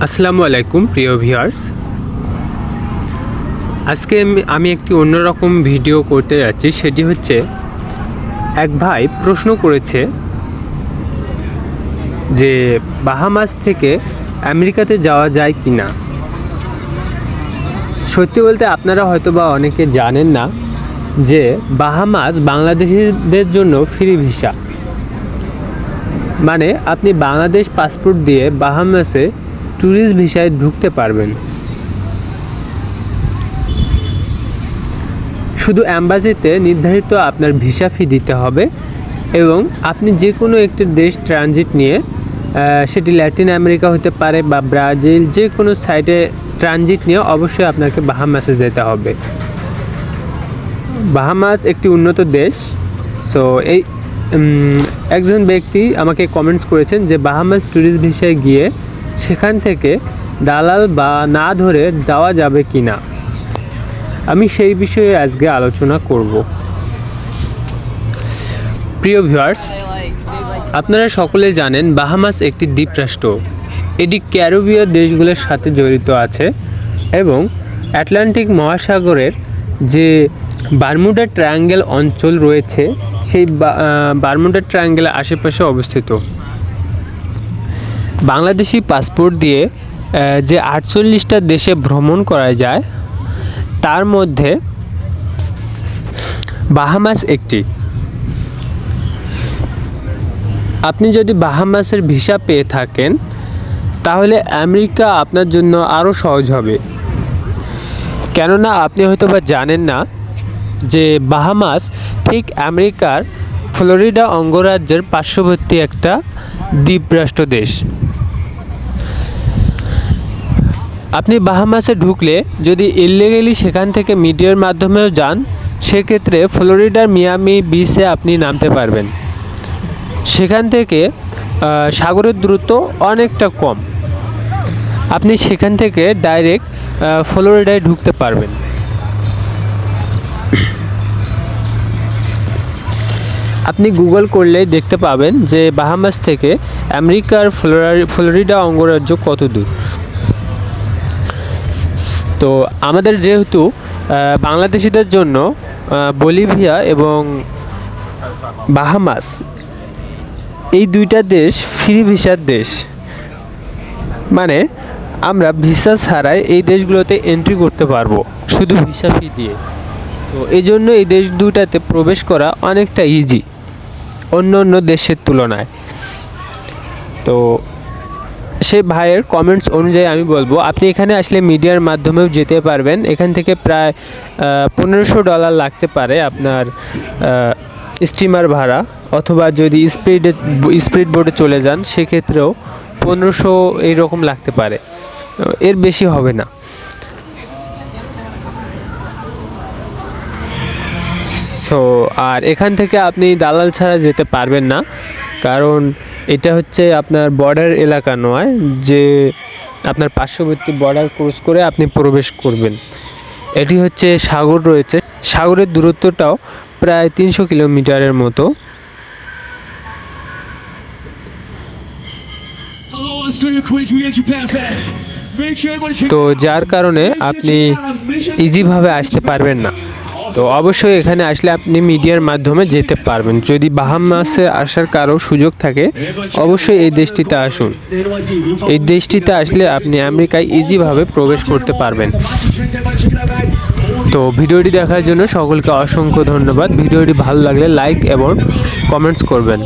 আসসালামু আলাইকুম, প্রিয় ভিউয়ার্স। আজকে আমি- একটি অন্যরকম ভিডিও করতে যাচ্ছি, সেটি হচ্ছে এক ভাই প্রশ্ন করেছে যে বাহামাস থেকে আমেরিকাতে যাওয়া যায় কি না সত্যি বলতে আপনারা হয়তো বা অনেকে জানেন না যে বাহামাস বাংলাদেশিদের জন্য ফ্রি ভিসা। মানে আপনি বাংলাদেশ পাসপোর্ট দিয়ে বাহামাসে ট্যুরিস্ট ভিসায় ঢুকতে পারবেন। শুধু অ্যাম্বাসিতে নির্ধারিত আপনার ভিসা ফি দিতে হবে এবং আপনি যে কোনো একটি দেশ ট্রানজিট নিয়ে সেটি ল্যাটিন আমেরিকা হতে পারে বা ব্রাজিল যে কোনো সাইডে ট্রানজিট নিয়ে অবশ্যই আপনাকে বাহামাসে যেতে হবে। বাহামাস একটি উন্নত দেশ। সো এই একজন ব্যক্তি আমাকে কমেন্টস করেছেন যে বাহামাস ট্যুরিস্ট ভিসায় গিয়ে সেখান থেকে দালাল বা না ধরে যাওয়া যাবে কি না? আমি সেই বিষয়ে আজকে আলোচনা করব। প্রিয় ভিউয়ার্স, আপনারা সকলে জানেন বাহামাস একটি দ্বীপরাষ্ট্র। এটি ক্যারিবীয় দেশগুলোর সাথে জড়িত আছে এবং অ্যাটলান্টিক মহাসাগরের যে বারমুডা ট্রায়াঙ্গেল অঞ্চল রয়েছে, সেই বারমুডা ট্রায়াঙ্গেলের আশেপাশে অবস্থিত। বাংলাদেশি পাসপোর্ট দিয়ে যে আটচল্লিশটা দেশে ভ্রমণ করা যায়, তার মধ্যে বাহামাস একটি। আপনি যদি বাহামাসের ভিসা পেয়ে থাকেন, তাহলে আমেরিকা আপনার জন্য আরও সহজ হবে। কেননা আপনি হয়তো বা জানেন না যে বাহামাস ঠিক আমেরিকার ফ্লোরিডা অঙ্গরাজ্যের পার্শ্ববর্তী একটা দ্বীপরাষ্ট্র দেশ। আপনি বাহামাসে ঢুকলে যদি ইলিগেলি সেখান থেকে মিডিয়ার মাধ্যমেও যান, সেক্ষেত্রে ফ্লোরিডার মিয়ামি বিচে আপনি নামতে পারবেন। সেখান থেকে সাগরের দূরত্ব অনেকটা কম। আপনি সেখান থেকে ডাইরেক্ট ফ্লোরিডায় ঢুকতে পারবেন। আপনি গুগল করলেই দেখতে পাবেন যে বাহামাস থেকে আমেরিকার ফ্লোরা- ফ্লোরিডা অঙ্গরাজ্য কত দূর। তো আমাদের যেহেতু বাংলাদেশিদের জন্য বলিভিয়া এবং বাহামাস এই দুইটা দেশ ফ্রি ভিসার দেশ। মানে আমরা ভিসা ছাড়াই এই দেশগুলোতে এন্ট্রি করতে পারব, শুধু ভিসা ফি দিয়ে। তো এই জন্য এই দেশ দুটাতে প্রবেশ করা অনেকটা ইজি অন্য অন্য দেশের তুলনায়। তো সে ভাইয়ের কমেন্টস অনুযায়ী আমি বলব, আপনি এখানে আসলে মিডিয়ার মাধ্যমেও যেতে পারবেন। এখান থেকে প্রায় পনেরোশো ডলার লাগতে পারে আপনার স্টিমার ভাড়া, অথবা যদি স্পিডে স্পিড বোর্ডে চলে যান, সেক্ষেত্রেও পনেরোশো এইরকম লাগতে পারে। এর বেশি হবে না। সো আর এখান থেকে আপনি দালাল ছাড়া যেতে পারবেন না। কারণ এটা হচ্ছে আপনার বর্ডার এলাকা নয় যে আপনার পার্শ্ববর্তী বর্ডার ক্রস করে আপনি প্রবেশ করবেন। এটি হচ্ছে সাগর রয়েছে। সাগরের দূরত্বটাও প্রায় তিনশো কিলোমিটারের মতো। তো যার কারণে আপনি ইজিভাবে আসতে পারবেন না। তো অবশ্যই এখানে আসলে আপনি মিডিয়ার মাধ্যমে যেতে পারবেন। যদি বাহামাসে আসার কারও সুযোগ থাকে, অবশ্যই এই দেশটিতে আসুন। এই দেশটিতে আসলে আপনি আমেরিকায় ইজিভাবে প্রবেশ করতে পারবেন। তো ভিডিওটি দেখার জন্য সকলকে অসংখ্য ধন্যবাদ। ভিডিওটি ভালো লাগলে লাইক এবং কমেন্টস করবেন।